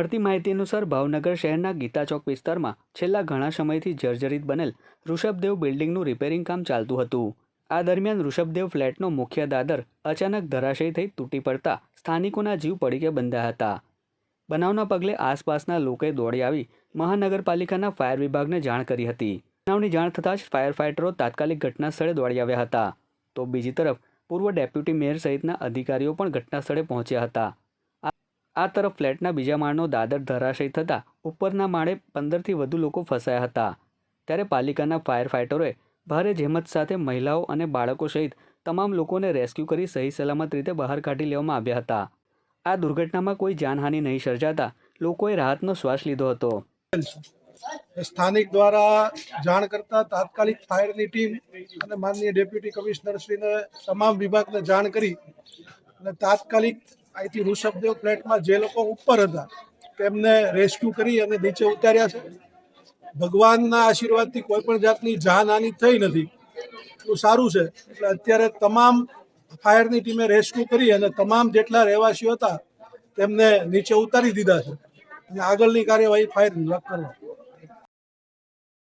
મળતી માહિતી અનુસાર ભાવનગર શહેરના ગીતા ચોક વિસ્તારમાં છેલ્લા ઘણા સમયથી જર્જરિત બનેલ ઋષભદેવ બિલ્ડિંગનું રિપેરિંગ કામ ચાલતું હતું. આ દરમિયાન ઋષભદેવ ફ્લેટનો મુખ્ય દાદર અચાનક ધરાશયી થઈ તૂટી પડતા સ્થાનિકોના જીવ પડીકે બંધાયા હતા. બનાવના પગલે આસપાસના લોકોએ દોડી આવી મહાનગરપાલિકાના ફાયર વિભાગને જાણ કરી હતી. બનાવની જાણ થતાં જ ફાયર ફાઇટરો તાત્કાલિક ઘટના સ્થળે દોડી આવ્યા હતા. તો બીજી તરફ પૂર્વ ડેપ્યુટી મેયર સહિતના અધિકારીઓ પણ ઘટના સ્થળે પહોંચ્યા હતા. આ- તરફ ફ્લેટના બીજા માળનો દાદર ધરાશય થતાં ઉપરના માળે પંદરથી વધુ લોકો ફસાયા હતા. ત્યારે પાલિકાના ફાયર ફાઇટરોએ ભારે જહેમત સાથે મહિલાઓ અને બાળકો સહિત તમામ લોકોને રેસ્ક્યુ કરી સહી સલામત રીતે બહાર કાઢી લેવામાં આવ્યા હતા. આ દુર્ઘટનામાં કોઈ જાનહાનિ નહીં સર્જાતા લોકોએ રાહતનો શ્વાસ લીધો હતો. સ્થાનિક દ્વારા જાણ કરતા તાત્કાલિક ફાયરની ટીમ અને માનનીય ડેપ્યુટી કમિશનરશ્રીને તમામ વિભાગને જાણ કરી અને તાત્કાલિક અહીંથી ઋષભદેવ ફ્લેટમાં જે લોકો ઉપર હતા, તેમને રેસ્ક્યુ કરી અને નીચે ઉતાર્યા છે. ભગવાનના આશીર્વાદથી કોઈ પણ જાતની જાનહાનિ થઈ નથી. એટલું સારું છે. એટલે અત્યારે તમામ ફાયરની ટીમે રેસ્ક્યુ કરી અને તમામ જેટલા રહેવાસીઓ હતા, તેમને નીચે ઉતારી દીધા છે. અને આગળની કાર્યવાહી ફાયર વિભાગ કરવા.